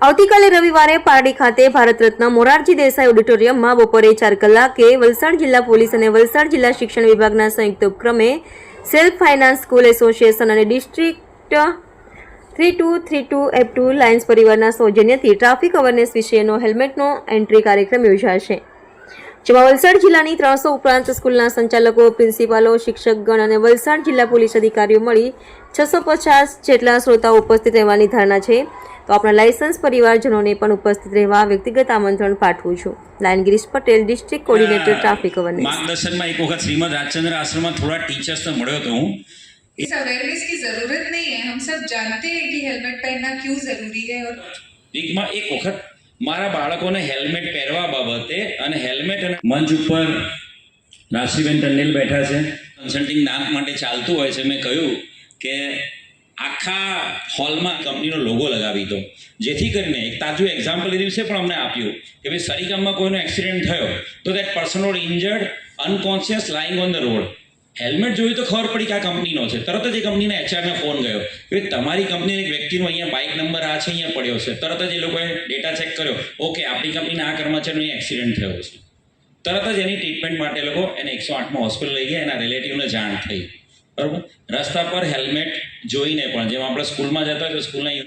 આવતીકાલે રવિવારે પારડી ખાતે ભારત રત્ન મોરારજી દેસાઈ ઓડિટોરિયમમાં બપોરે ચાર કલાકે વલસાડ જિલ્લા પોલીસ અને વલસાડ જિલ્લા શિક્ષણ વિભાગના સંયુક્ત ઉપક્રમે સેલ્ફ ફાઇનાન્સ સ્કૂલ એસોસિએશન અને district three two three two F two lions પરિવારના સૌજન્યથી ટ્રાફિક અવેરનેસ વિશેનો હેલ્મેટનો એન્ટ્રી કાર્યક્રમ યોજાશે. જેમાં વલસાડ જિલ્લાની ત્રણસો ઉપરાંત સ્કૂલના સંચાલકો પ્રિન્સિપાલો શિક્ષકગણ અને વલસાડ જિલ્લા પોલીસ અધિકારીઓ મળી છસો પચાસ જેટલા શ્રોતાઓ ઉપસ્થિત રહેવાની ધારણા છે તો આપણા લાયસન્સ પરિવારજનોને પણ ઉપસ્થિત રહેવા વ્યક્તિગત આમંત્રણ પાઠવું છું lion Girish Patel district coordinator traffic awareness मार्गदर्शन एक वक्त श्रीमद राजचंद्र आश्रम में थोड़ा टीचर्स से મળ્યો તો હું इस अवेयरनेस की जरूरत नहीं है हम सब जानते हैं कि हेलमेट पहनना क्यों जरूरी है और એકમાં એક વખત મારા બાળકોને હેલ્મેટ પહેરવા બાબતે અને હેલ્મેટ અને મંચ ઉપર રાશિબેન ટંડેલ બેઠા છે. કન્સલ્ટિંગ નામ માટે ચાલતું હોય છે. મેં કહ્યું કે આખા હોલમાં કંપનીનો લોગો લગાવી દો. જેથી કરીને એક તાજું એક્ઝામ્પલ એ દિવસે પણ અમને આપ્યું કે ભાઈ, સરીગામમાં કોઈનો એક્સિડન્ટ થયો, તો that person would injured unconscious lying on the road helmet જોયું તો ખબર પડી કે આ કંપનીનો છે. તરત જ એ કંપનીના એચઆરને ફોન ગયો. કે તમારી કંપનીના એક વ્યક્તિનો અહીંયા બાઇક નંબર આ છે, અહીંયા પડ્યો છે. તરત જ એ લોકોએ ડેટા ચેક કર્યો. ઓકે, આપણી કંપનીના આ કર્મચારીનો એક્સિડન્ટ થયો છે. તરત જ એની ટ્રીટમેન્ટ માટે લોકો એને એકસો આઠમાં હોસ્પિટલ લઈ ગયા. એના રિલેટિવને જાણ થઈ. બરાબર? રસ્તા પર હેલ્મેટ જોઈને પણ, જેમ આપણે સ્કૂલમાં જતા હોય તો સ્કૂલના